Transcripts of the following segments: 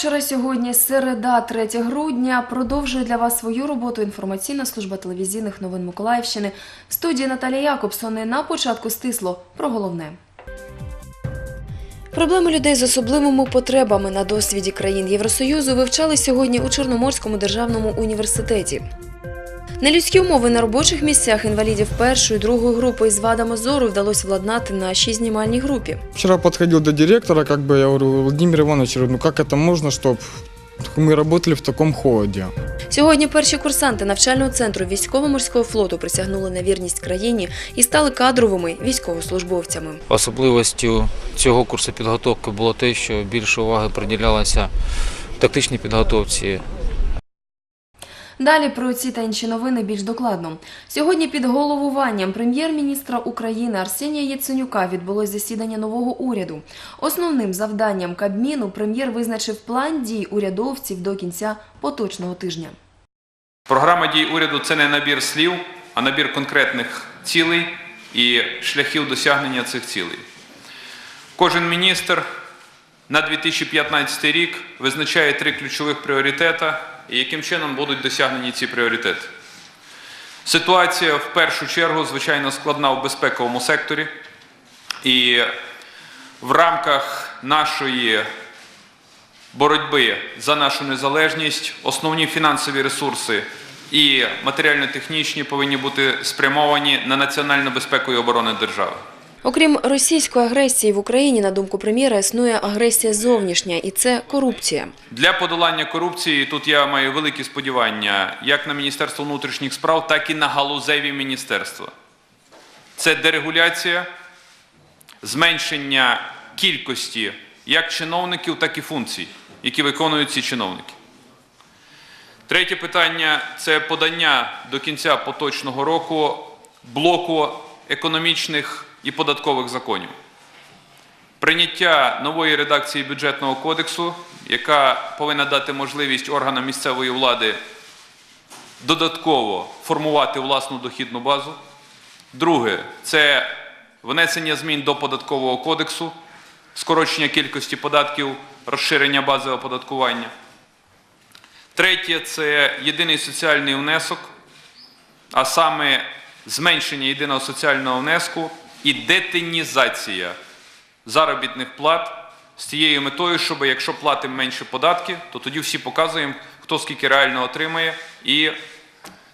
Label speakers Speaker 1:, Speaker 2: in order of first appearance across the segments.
Speaker 1: вечора. Сьогодні середа, 3 грудня. Продовжує для вас свою роботу інформаційна служба телевізійних новин Миколаївщини. В студії Наталія Якобсон. І на початку стисло про головне. Проблеми людей з особливими потребами на досвіді країн Євросоюзу вивчали сьогодні у Чорноморському державному університеті. Нелюдські умови на робочих місцях інвалідів першої, другої групи із вадами зору вдалося владнати нашій знімальній групі.
Speaker 2: Вчера подходил до директора, как бы я говорю, Владимир Иванович, говорю, ну как это можно, чтобы мы работали в таком холоде?
Speaker 1: Сьогодні перші курсанти навчального центру військово-морського флоту присягнули на вірність країні і стали кадровими військовослужбовцями.
Speaker 3: Особливостю цього курсу підготовки було те, що більше уваги приділялося тактичній підготовці,
Speaker 1: Далі про ці та інші новини більш докладно. Сьогодні під головуванням прем'єр-міністра України Арсенія Яценюка відбулось засідання нового уряду. Основним завданням Кабміну прем'єр визначив план дій урядовців до кінця поточного тижня.
Speaker 4: Програма дій уряду це не набір слів, а набір конкретних цілей і шляхів досягнення цих цілей. Кожен міністр на 2015 рік визначає три ключових пріоритета і яким чином будуть досягнені ці пріоритети. Ситуація в першу чергу, звичайно, складна в безпековому секторі, і в рамках нашої боротьби за нашу незалежність, основні фінансові ресурси і матеріально-технічні повинні бути спрямовані на національну безпеку і оборону держави.
Speaker 1: Окрім російської агресії в Україні, на думку прем'єра, існує агресія зовнішня, і це корупція.
Speaker 4: Для подолання корупції тут я маю великі сподівання як на Міністерство внутрішніх справ, так і на галузеві міністерства. Це дерегуляція, зменшення кількості як чиновників, так і функцій, які виконують ці чиновники. Третє питання це подання до кінця поточного року блоку економічних і податкових законів. Прийняття нової редакції бюджетного кодексу, яка повинна дати можливість органам місцевої влади додатково формувати власну дохідну базу. Друге це внесення змін до податкового кодексу, скорочення кількості податків, розширення бази оподаткування. Третє це єдиний соціальний внесок, а саме зменшення єдиного соціального внеску і детинізація заробітних плат з тією метою, щоб якщо платимо менше податки, то тоді всі показуємо, хто скільки реально отримає, і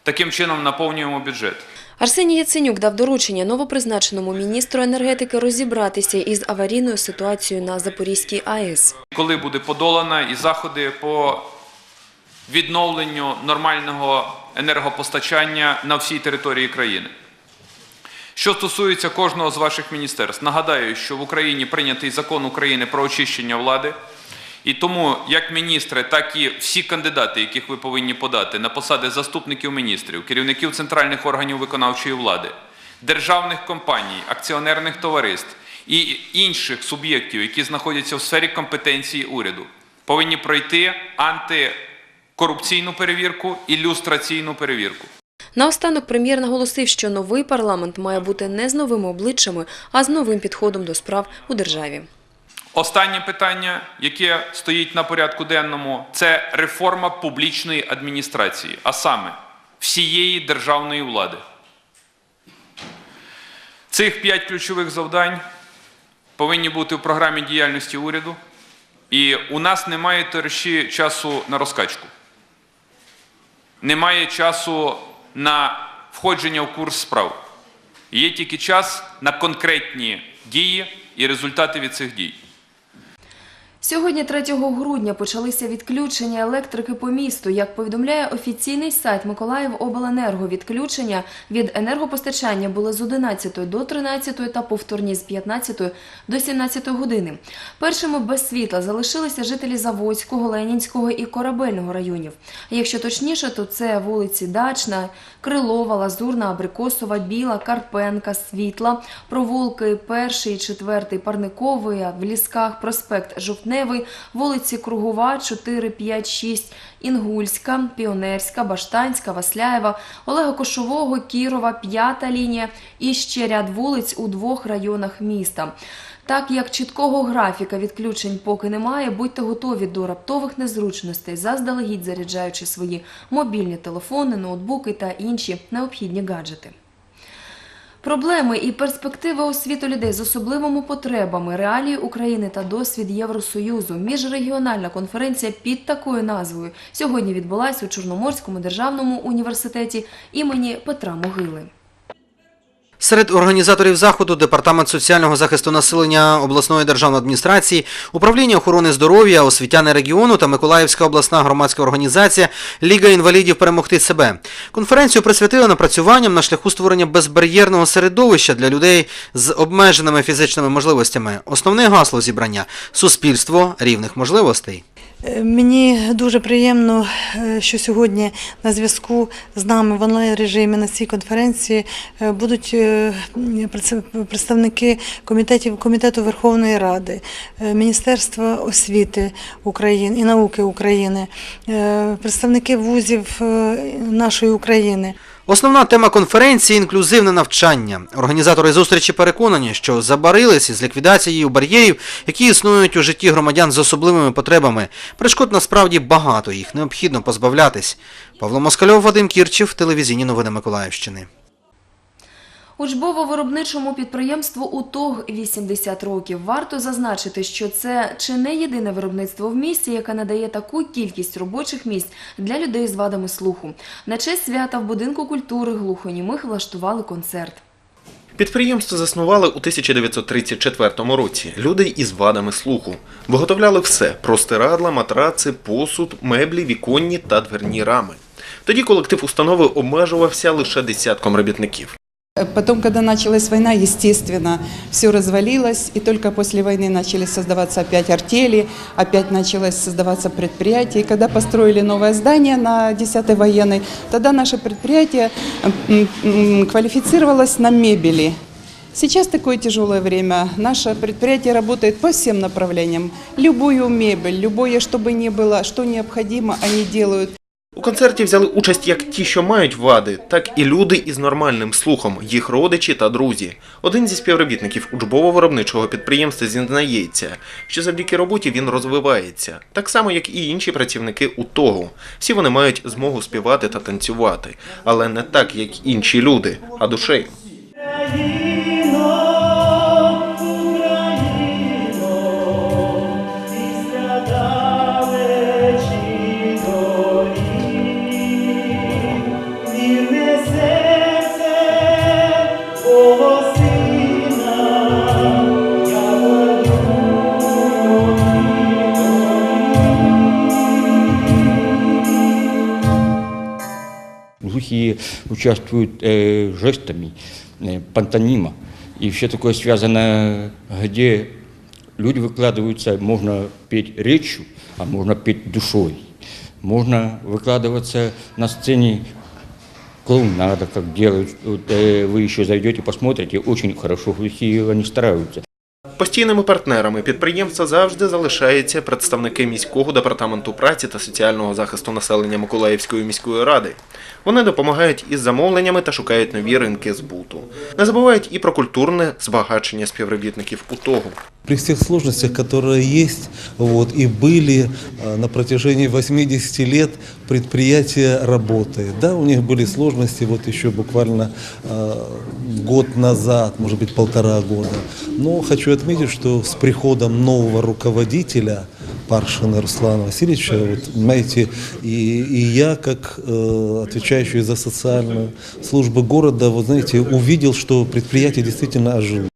Speaker 4: таким чином наповнюємо бюджет.
Speaker 1: Арсеній Яценюк дав доручення новопризначеному міністру енергетики розібратися із аварійною ситуацією на Запорізькій АЕС.
Speaker 4: Коли буде подолана і заходи по відновленню нормального енергопостачання на всій території країни. Що стосується кожного з ваших міністерств, нагадаю, що в Україні прийнятий закон України про очищення влади, і тому як міністри, так і всі кандидати, яких ви повинні подати на посади заступників міністрів, керівників центральних органів виконавчої влади, державних компаній, акціонерних товариств і інших суб'єктів, які знаходяться в сфері компетенції уряду, повинні пройти антикорупційну перевірку і люстраційну перевірку.
Speaker 1: Наостанок прем'єр наголосив, що новий парламент має бути не з новими обличчями, а з новим підходом до справ у державі.
Speaker 4: Останнє питання, яке стоїть на порядку денному, це реформа публічної адміністрації, а саме всієї державної влади. Цих п'ять ключових завдань повинні бути в програмі діяльності уряду, і у нас немає товариші часу на розкачку. Немає часу на входження у курс справ. Є тільки час на конкретні дії і результати від цих дій.
Speaker 1: Сьогодні, 3 грудня, почалися відключення електрики по місту. Як повідомляє офіційний сайт Миколаївобленерго, відключення від енергопостачання були з 11 до 13 та повторні з 15 до 17 години. Першими без світла залишилися жителі Заводського, Ленінського і Корабельного районів. Якщо точніше, то це вулиці Дачна, Крилова, Лазурна, Абрикосова, Біла, Карпенка, Світла, провулки 1, 4, Парникової, в Лісках, проспект Жовтневий, вулиці Кругова, 4, 5, 6, Інгульська, Піонерська, Баштанська, Васляєва, Олега Кошового, Кірова, п'ята лінія і ще ряд вулиць у двох районах міста. Так як чіткого графіка відключень поки немає, будьте готові до раптових незручностей, заздалегідь заряджаючи свої мобільні телефони, ноутбуки та інші необхідні гаджети. Проблеми і перспективи освіту людей з особливими потребами, реалії України та досвід Євросоюзу. Міжрегіональна конференція під такою назвою сьогодні відбулася у Чорноморському державному університеті імені Петра Могили.
Speaker 5: Серед організаторів заходу Департамент соціального захисту населення обласної державної адміністрації, управління охорони здоров'я, освітяни регіону та Миколаївська обласна громадська організація Ліга інвалідів перемогти себе. Конференцію присвятили напрацюванням на шляху створення безбар'єрного середовища для людей з обмеженими фізичними можливостями. Основне гасло зібрання суспільство рівних можливостей.
Speaker 6: Е, Мені дуже приємно, е, що сьогодні на зв'язку з нами в онлайн режимі на цій конференції е, будуть представники комітетів комітету Верховної Ради, Міністерства освіти України і науки України, представники вузів нашої України.
Speaker 5: Основна тема конференції інклюзивне навчання. Організатори зустрічі переконані, що забарились із ліквідацією бар'єрів, які існують у житті громадян з особливими потребами. Перешкод насправді багато, їх необхідно позбавлятись. Павло Москальов, Вадим Кірчів, телевізійні новини Миколаївщини.
Speaker 1: Учбово-виробничому підприємству УТОГ 80 років. Варто зазначити, що це чи не єдине виробництво в місті, яке надає таку кількість робочих місць для людей з вадами слуху. На честь свята в будинку культури глухонімих влаштували концерт.
Speaker 7: Підприємство заснували у 1934 році. Люди із вадами слуху. Виготовляли все: простирадла, матраци, посуд, меблі, віконні та дверні рами. Тоді колектив установи обмежувався лише десятком робітників.
Speaker 8: Потом, когда началась война, естественно, все развалилось, и только после войны начали создаваться опять артели, опять началось создаваться предприятие. И когда построили новое здание на 10-й военной, тогда наше предприятие м, квалифицировалось на мебели. Сейчас такое тяжелое время. Наше предприятие работает по всем направлениям. Любую мебель, любое, что бы ни было, что необходимо, они делают.
Speaker 7: У концерті взяли участь як ті, що мають вади, так і люди із нормальним слухом, їх родичі та друзі. Один зі співробітників учбово-виробничого підприємства зізнається, що завдяки роботі він розвивається, так само як і інші працівники УТОГу. Всі вони мають змогу співати та танцювати, але не так, як інші люди, а душею.
Speaker 9: Глухие участвуют э, жестами, э, пантонима. И все такое связано, где люди выкладываются, можно петь речью, а можно петь душой. Можно выкладываться на сцене клоунада, как делают. Вот, э, вы еще зайдете, посмотрите, очень хорошо глухие они стараются.
Speaker 7: Постійними партнерами підприємства завжди залишаються представники міського департаменту праці та соціального захисту населення Миколаївської міської ради. Вони допомагають із замовленнями та шукають нові ринки збуту. Не забувають і про культурне збагачення співробітників УТОГу.
Speaker 10: При всех сложностях, которые есть вот, и были э, на протяжении 80 лет, предприятие работает. Да, у них были сложности вот еще буквально э, год назад, может быть полтора года. Но хочу отметить, что с приходом нового руководителя Паршина Руслана Васильевича, вот, знаете, и, и я, как э, отвечающий за социальную службу города, вот знаете, увидел, что предприятие действительно ожило.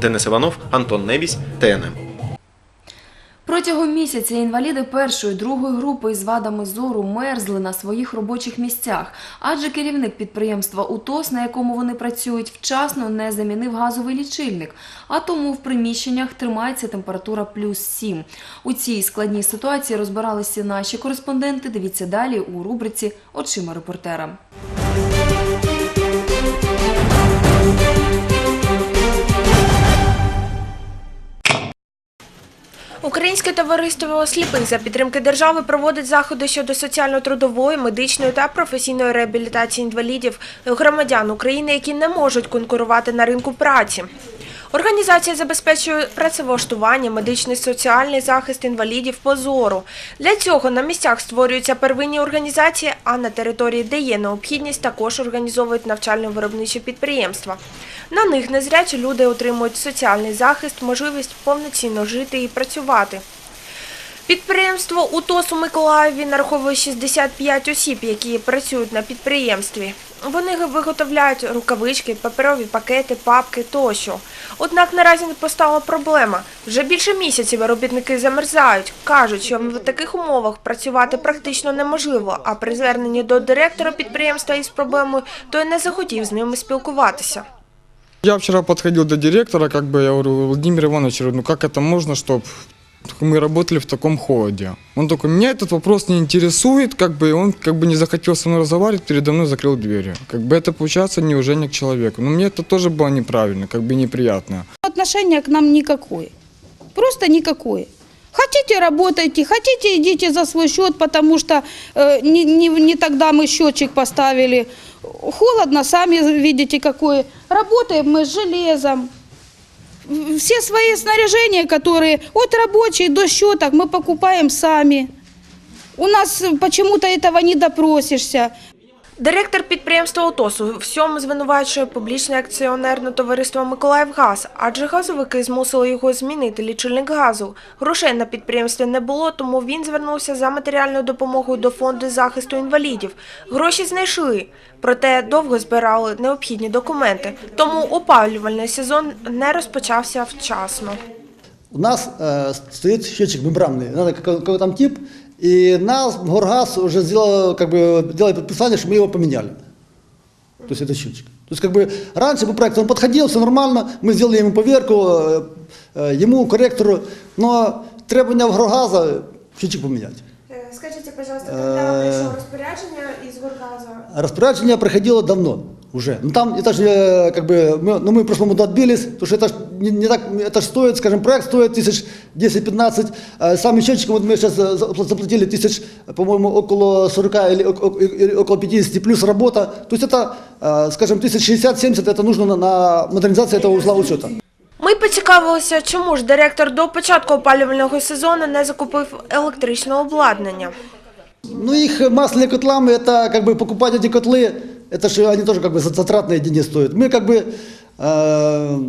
Speaker 7: Денис Іванов, Антон Невісь, ТНМ.
Speaker 1: Протягом місяця інваліди першої другої групи із вадами зору мерзли на своїх робочих місцях, адже керівник підприємства УТОС, на якому вони працюють, вчасно не замінив газовий лічильник, а тому в приміщеннях тримається температура плюс 7. У цій складній ситуації розбиралися наші кореспонденти. Дивіться далі у рубриці Очима репортера.
Speaker 11: Українське товариство сліпих за підтримки держави проводить заходи щодо соціально-трудової, медичної та професійної реабілітації інвалідів громадян України, які не можуть конкурувати на ринку праці. Організація забезпечує працевлаштування, медичний соціальний захист інвалідів по зору. Для цього на місцях створюються первинні організації, а на території, де є необхідність, також організовують навчально-виробничі підприємства. На них незрячі люди отримують соціальний захист, можливість повноцінно жити і працювати. Підприємство УТОС у Миколаєві нараховує 65 осіб, які працюють на підприємстві. Вони виготовляють рукавички, паперові пакети, папки тощо. Однак наразі не постала проблема. Вже більше місяців робітники замерзають. Кажуть, що в таких умовах працювати практично неможливо, а при зверненні до директора підприємства із проблемою, той не захотів з ними спілкуватися.
Speaker 2: Я вчера подходил до директора, как бы я говорю, Владимир Иванович, ну как это можно, чтобы мы работали в таком холоде? Он такой, меня этот вопрос не интересует, как бы он как бы не захотел со мной разговаривать, передо мной закрыл двери. Как бы это получается неуважение к человеку. Но мне это тоже было неправильно, как бы неприятно.
Speaker 12: Отношения к нам никакое. Просто никакое. Хотите, работайте, хотите, идите за свой счет, потому что э, не, не, не тогда мы счетчик поставили. Холодно, сами видите, какое. Работаем мы с железом. В- Все свои снаряжения, которые от рабочей до щеток, мы покупаем сами. У нас э, почему-то этого не допросишься.
Speaker 11: Директор підприємства ОТОС у всьому звинувачує публічне акціонерне товариство «Миколаївгаз», адже газовики змусили його змінити лічильник газу. Грошей на підприємстві не було, тому він звернувся за матеріальною допомогою до фонду захисту інвалідів. Гроші знайшли, проте довго збирали необхідні документи, тому опалювальний сезон не розпочався вчасно.
Speaker 13: У нас э, стоит счетчик мембранный, надо там тип, и нас Горгаз уже сделал, как бы, делает предписание, что мы его поменяли. То есть это счетчик. То есть как бы раньше по проекту он подходил, все нормально, мы сделали ему поверку, э, э, ему, корректору, но требования Горгаза счетчик поменять.
Speaker 11: Скажіть, пожалуйста,
Speaker 13: коли прийшло
Speaker 11: розпорядження із Горгазу?
Speaker 13: Распоряжение проходило давно уже. Ну там это же э, как бы, мы, ну мы в прошлом году отбились, потому что это ж не, не так, это ж стоит, скажем, проект стоит тысяч 10-15, а сами счетчики, вот мы сейчас э, за- заплатили тысяч, по-моему, около 40 или, ок- или около 50 плюс работа. То есть это, э, скажем, тысяч 60-70, это нужно на, на модернизацию этого узла учета.
Speaker 11: Ми поцікавилися, чому ж директор до початку опалювального сезону не закупив електричне обладнання.
Speaker 13: Ну их масляными котлами, это как бы покупать эти котлы, это же они тоже как бы затратные деньги стоят. Мы как бы, э,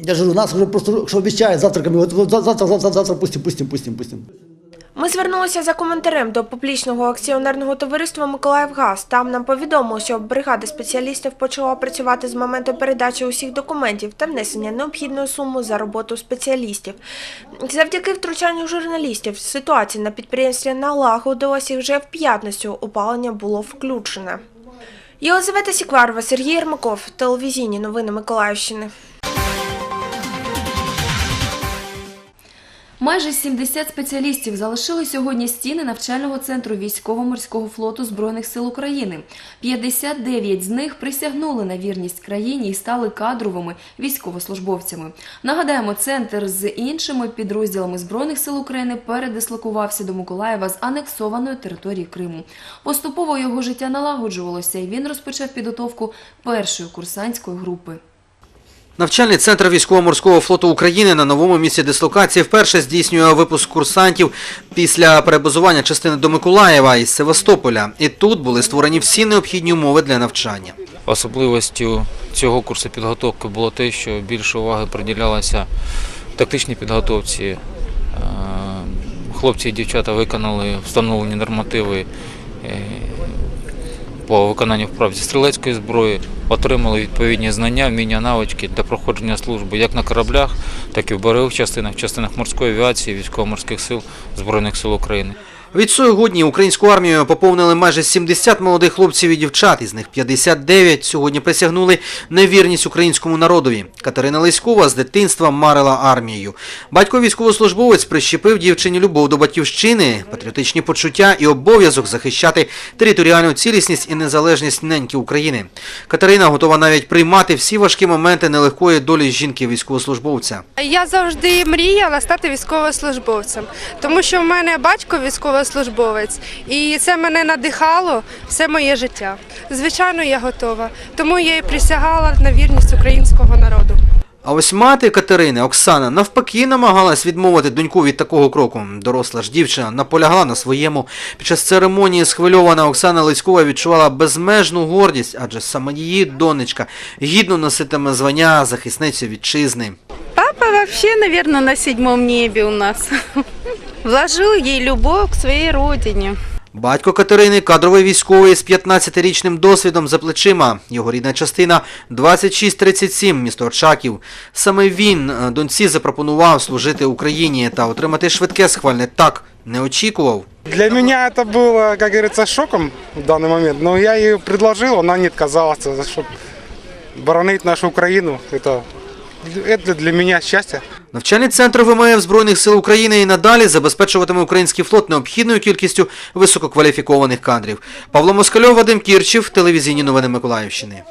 Speaker 13: я же говорю, нас уже просто что обещают завтраками, вот, вот завтра, завтра, завтра пустим, пустим, пустим, пустим.
Speaker 11: Ми звернулися за коментарем до публічного акціонерного товариства «Миколаївгаз». Там нам повідомили, що бригада спеціалістів почала працювати з моменту передачі усіх документів та внесення необхідної суми за роботу спеціалістів. Завдяки втручанню журналістів ситуація на підприємстві налагодилась і вже в п'ятницю опалення було включене. Єлизавета Сікварова, Сергій Єрмаков, телевізійні новини Миколаївщини.
Speaker 1: Майже 70 спеціалістів залишили сьогодні стіни навчального центру військово-морського флоту Збройних сил України. 59 з них присягнули на вірність країні і стали кадровими військовослужбовцями. Нагадаємо, центр з іншими підрозділами Збройних сил України передислокувався до Миколаєва з анексованої території Криму. Поступово його життя налагоджувалося, і він розпочав підготовку першої курсантської групи.
Speaker 5: Навчальний центр військово-морського флоту України на новому місці дислокації вперше здійснює випуск курсантів після перебазування частини до Миколаєва із Севастополя. І тут були створені всі необхідні умови для навчання.
Speaker 3: Особливостю цього курсу підготовки було те, що більше уваги приділялося тактичній підготовці. Е, Хлопці і дівчата виконали встановлені нормативи е, по виконанню вправ зі стрілецької зброї, отримали відповідні знання, вміння, навички для проходження служби як на кораблях, так і в бойових частинах, частинах морської авіації, військово-морських сил Збройних сил України.
Speaker 5: Відсою годні українську армію поповнили майже 70 молодих хлопців і дівчат, із них 59 сьогодні присягнули на вірність українському народові. Катерина Лиськова з дитинства марила армією. Батько військовослужбовець прищепив дівчині любов до батьківщини, патріотичні почуття і обов'язок захищати територіальну цілісність і незалежність неньки України. Катерина готова навіть приймати всі важкі моменти нелегкої долі жінки-військовослужбовця.
Speaker 14: Я завжди мріяла стати військовослужбовцем, тому що в мене батько військовослужбовець, і це мене надихало все моє життя. Звичайно, я готова, тому я і присягала на вірність українського народу.
Speaker 5: А ось мати Катерини Оксана навпаки намагалась відмовити доньку від такого кроку. Доросла ж дівчина наполягла на своєму. Під час церемонії схвильована Оксана Лицькова відчувала безмежну гордість, адже саме її донечка гідно носитиме звання захисниці вітчизни.
Speaker 15: Папа вообще, наверное, на седьмом небе у нас. Вложил ей любовь к своей родине.
Speaker 5: Батько Катерини кадровий військовий з 15-річним досвідом за плечима. Його рідна частина 2637, місто Очаків. Саме він е, доньці запропонував служити Україні та отримати швидке схвальне так не очікував.
Speaker 16: Для меня это было, как говорится, шоком в данный момент. Но я ей предложил, она не отказалась, чтобы боронить нашу Украину. Это, это для мене щастя.
Speaker 5: Навчальний центр ВМФ Збройних сил України і надалі забезпечуватиме український флот необхідною кількістю висококваліфікованих кадрів. Павло Москальов, Вадим Кірчів, телевізійні новини Миколаївщини.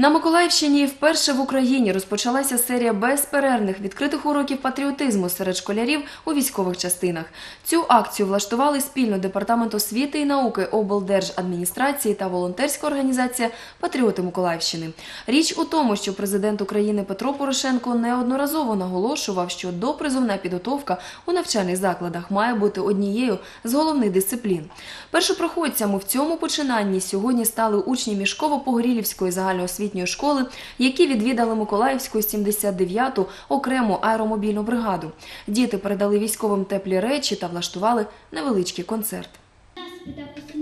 Speaker 1: На Миколаївщині вперше в Україні розпочалася серія безперервних відкритих уроків патріотизму серед школярів у військових частинах. Цю акцію влаштували спільно Департамент освіти і науки облдержадміністрації та волонтерська організація Патріоти Миколаївщини. Річ у тому, що президент України Петро Порошенко неодноразово наголошував, що допризовна підготовка у навчальних закладах має бути однією з головних дисциплін. Першопроходцями в цьому починанні сьогодні стали учні Мішково-Погорілівської загальноосвітньої школи, які відвідали Миколаївську 79-ту окрему аеромобільну бригаду. Діти передали військовим теплі речі та влаштували невеличкий концерт.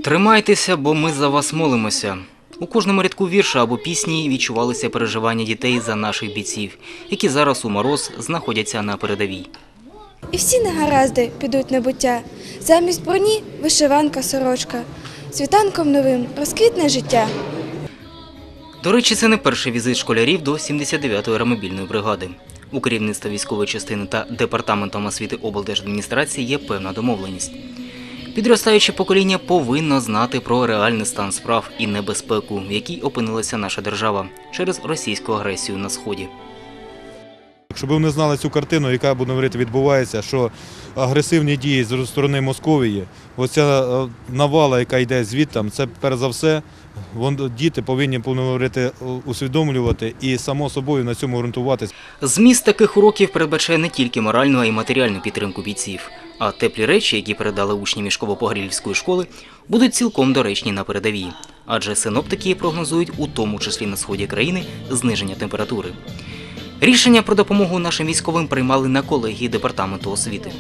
Speaker 17: Тримайтеся, бо ми за вас молимося. У кожному рядку вірша або пісні відчувалися переживання дітей за наших бійців, які зараз у мороз знаходяться на передовій.
Speaker 18: І всі негаразди підуть на буття. Замість броні вишиванка сорочка. Світанком новим розквітне життя.
Speaker 17: До речі, це не перший візит школярів до 79-ї аеромобільної бригади. У керівництва військової частини та департаментом освіти облдержадміністрації є певна домовленість. Підростаюче покоління повинно знати про реальний стан справ і небезпеку, в якій опинилася наша держава через російську агресію на сході.
Speaker 19: Щоб вони знали цю картину, яка будемо говорити, відбувається, що агресивні дії з сторони Московії, оця е, навала, яка йде звідти, це перш за все, діти повинні будемо говорити, усвідомлювати і само собою на цьому ґрунтуватися.
Speaker 17: Зміст таких уроків передбачає не тільки моральну, а й матеріальну підтримку бійців. А теплі речі, які передали учні Мішково-Погрілівської школи, будуть цілком доречні на передовій. Адже синоптики прогнозують, у тому числі на сході країни, зниження температури. Рішення про допомогу нашим військовим приймали на колегії департаменту освіти.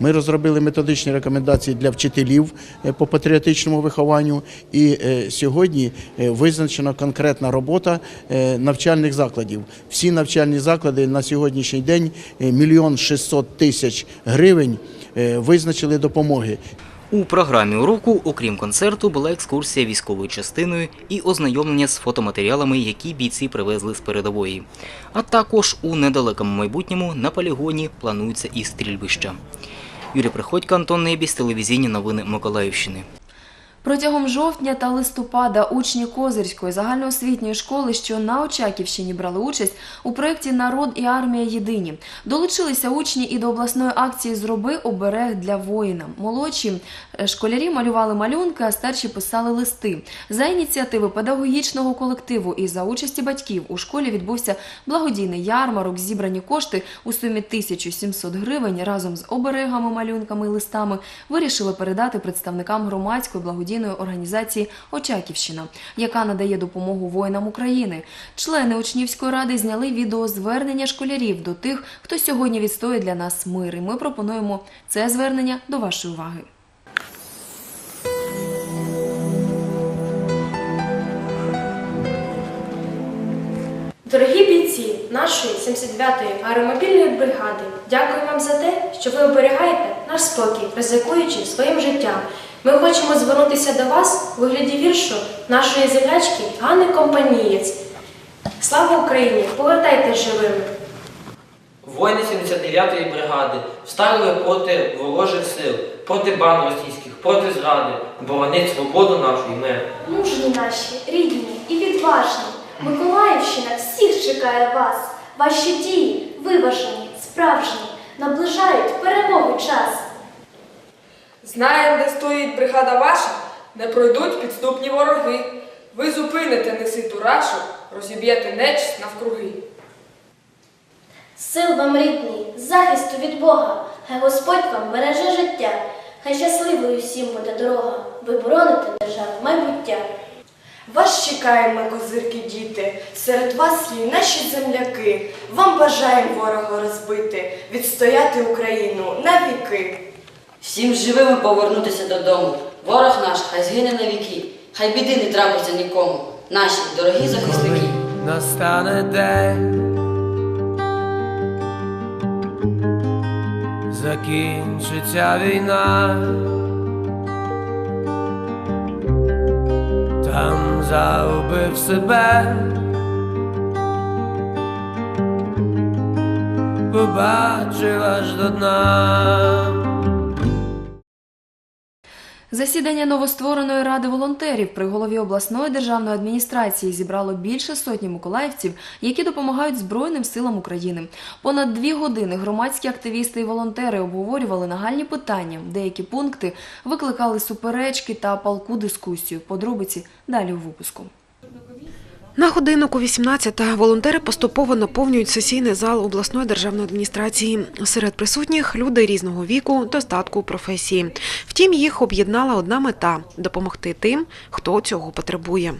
Speaker 20: Ми розробили методичні рекомендації для вчителів е, по патріотичному вихованню, і е, сьогодні е, визначена конкретна робота навчальних закладів. Всі навчальні заклади на сьогоднішній день мільйон шістсот тисяч гривень визначили допомоги.
Speaker 17: У програмі уроку, окрім концерту, була екскурсія військовою частиною і ознайомлення з фотоматеріалами, які бійці привезли з передової. А також у недалекому майбутньому на полігоні планується і стрільбища. Юрій Приходько, Антон Небіс, телевізійні новини Миколаївщини.
Speaker 1: Протягом жовтня та листопада учні Козирської загальноосвітньої школи, що на Очаківщині брали участь у проєкті Народ і армія єдині. Долучилися учні і до обласної акції Зроби оберег для воїна. Молодші школярі малювали малюнки, а старші писали листи. За ініціативи педагогічного колективу і за участі батьків у школі відбувся благодійний ярмарок. Зібрані кошти у сумі 1700 гривень разом з оберегами, малюнками і листами вирішили передати представникам громадської благодійної організації Очаківщина, яка надає допомогу воїнам України. Члени учнівської ради зняли відеозвернення школярів до тих, хто сьогодні відстоює для нас мир. І ми пропонуємо це звернення до вашої уваги.
Speaker 21: Дорогі бійці нашої 79-ї аеромобільної бригади, дякую вам за те, що ви оберігаєте наш спокій, ризикуючи своїм життям. Ми хочемо звернутися до вас у вигляді віршу нашої землячки Ганни Компанієць. Слава Україні! Повертайтесь живими!
Speaker 22: Воїни 79-ї бригади встали проти ворожих сил, проти банд російських, проти зради, боронить свободу нашу і мир.
Speaker 23: Мужні наші, рідні і відважні. Миколаївщина всіх чекає вас. Ваші дії виважені, справжні, наближають перемогу час.
Speaker 24: Знаєм, де стоїть бригада ваша, не пройдуть підступні вороги. Ви зупините неситу рашу, розіб'єте нечисть навкруги.
Speaker 23: Сил вам рідний, захисту від Бога, хай Господь вам береже життя, хай щасливою всім буде дорога, ви бороните державу майбуття.
Speaker 25: Вас чекаємо, козирки діти, серед вас є наші земляки. Вам бажаємо ворога розбити, відстояти Україну на віки.
Speaker 26: Всім живими повернутися додому. Ворог наш хай згине на віки, хай біди не трапиться нікому. Наші дорогі захисники.
Speaker 27: Настане день. Закінчиться війна. Там загубив себе. Побачив аж до дна.
Speaker 1: Засідання новоствореної ради волонтерів при голові обласної державної адміністрації зібрало більше сотні миколаївців, які допомагають Збройним силам України. Понад дві години громадські активісти і волонтери обговорювали нагальні питання. Деякі пункти викликали суперечки та палку дискусію. Подробиці далі у випуску.
Speaker 28: На годиннику 18 волонтери поступово наповнюють сесійний зал обласної державної адміністрації. Серед присутніх люди різного віку, достатку, професії. Втім, їх об'єднала одна мета допомогти тим, хто цього потребує.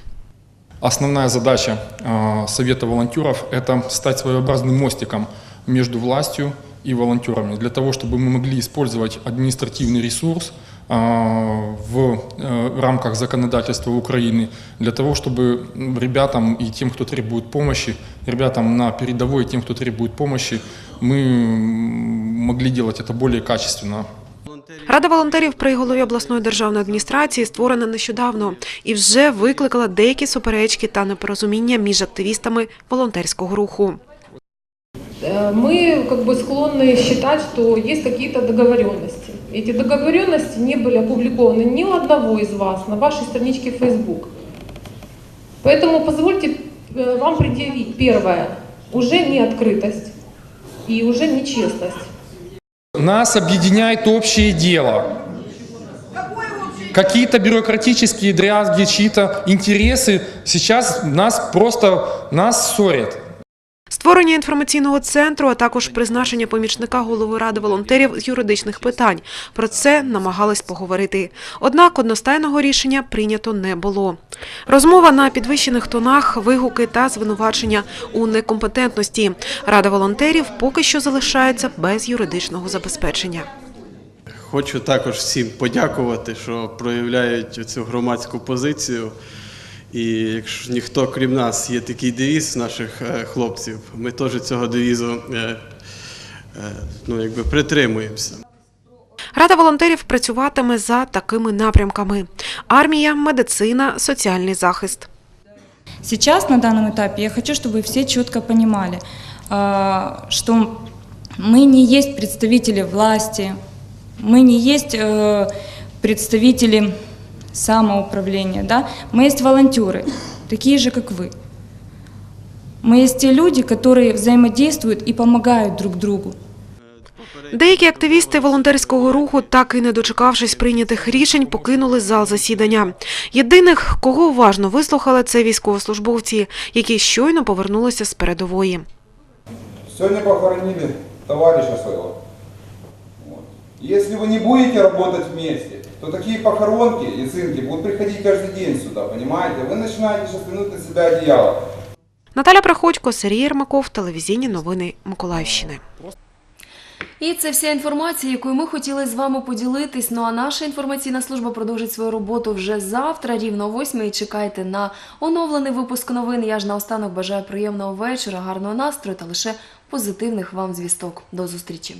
Speaker 29: Основная задача э, Совета волонтеров – это стать своеобразным мостиком между властью и волонтерами, для того, чтобы мы могли использовать административный ресурс э, в э, рамках законодательства Украины, для того, чтобы ребятам и тем, кто требует помощи, ребятам на передовой и тем, кто требует помощи, мы м, могли делать это более качественно,
Speaker 28: Рада волонтерів при голові обласної державної адміністрації створена нещодавно і вже викликала деякі суперечки та непорозуміння між активістами волонтерського руху.
Speaker 30: Э, Мы как бы склонны считать, что есть какие-то договоренности. Эти договоренности не были опубликованы ни у одного из вас на вашей страничке Facebook. Поэтому позвольте э, вам предъявить первое, уже не открытость и уже нечестность.
Speaker 29: Нас объединяет общее дело. Какие-то бюрократические дрязги, чьи-то интересы сейчас нас просто нас ссорят.
Speaker 28: Створення інформаційного центру, а також призначення помічника голови ради волонтерів з юридичних питань. Про це намагались поговорити. Однак одностайного рішення прийнято не було. Розмова на підвищених тонах, вигуки та звинувачення у некомпетентності. Рада волонтерів поки що залишається без юридичного забезпечення.
Speaker 31: Хочу також всім подякувати, що проявляють цю громадську позицію. І якщо ніхто крім нас є такий девіз наших е, хлопців, ми теж цього девізу е, е, ну, якби притримуємося.
Speaker 28: Рада волонтерів працюватиме за такими напрямками: армія, медицина, соціальний захист.
Speaker 32: Сейчас, на данном этапе, я хочу, чтобы все четко понимали, а, что мы не есть представители власти, мы не есть э, представители самоуправления, да? мы есть волонтеры, такие же, как вы. Мы есть те люди, которые взаимодействуют и помогают друг другу.
Speaker 28: Деякі активісти волонтерського руху, так і не дочекавшись прийнятих рішень, покинули зал засідання. Єдиних, кого уважно вислухали, це військовослужбовці, які щойно повернулися з передової.
Speaker 33: Сегодня похоронили товарища своего. Вот. Если вы не будете работать вместе, то такие похоронки и цинки будут приходить каждый день сюда, понимаете? Вы начинаете сейчас тянуть на себя одеяло.
Speaker 28: Наталя Приходько, Сергій Єрмаков, телевізійні новини Миколаївщини.
Speaker 1: І це вся інформація, якою ми хотіли з вами поділитись. Ну а наша інформаційна служба продовжить свою роботу вже завтра, рівно о восьмій. Чекайте на оновлений випуск новин. Я ж наостанок бажаю приємного вечора, гарного настрою та лише позитивних вам звісток. До зустрічі.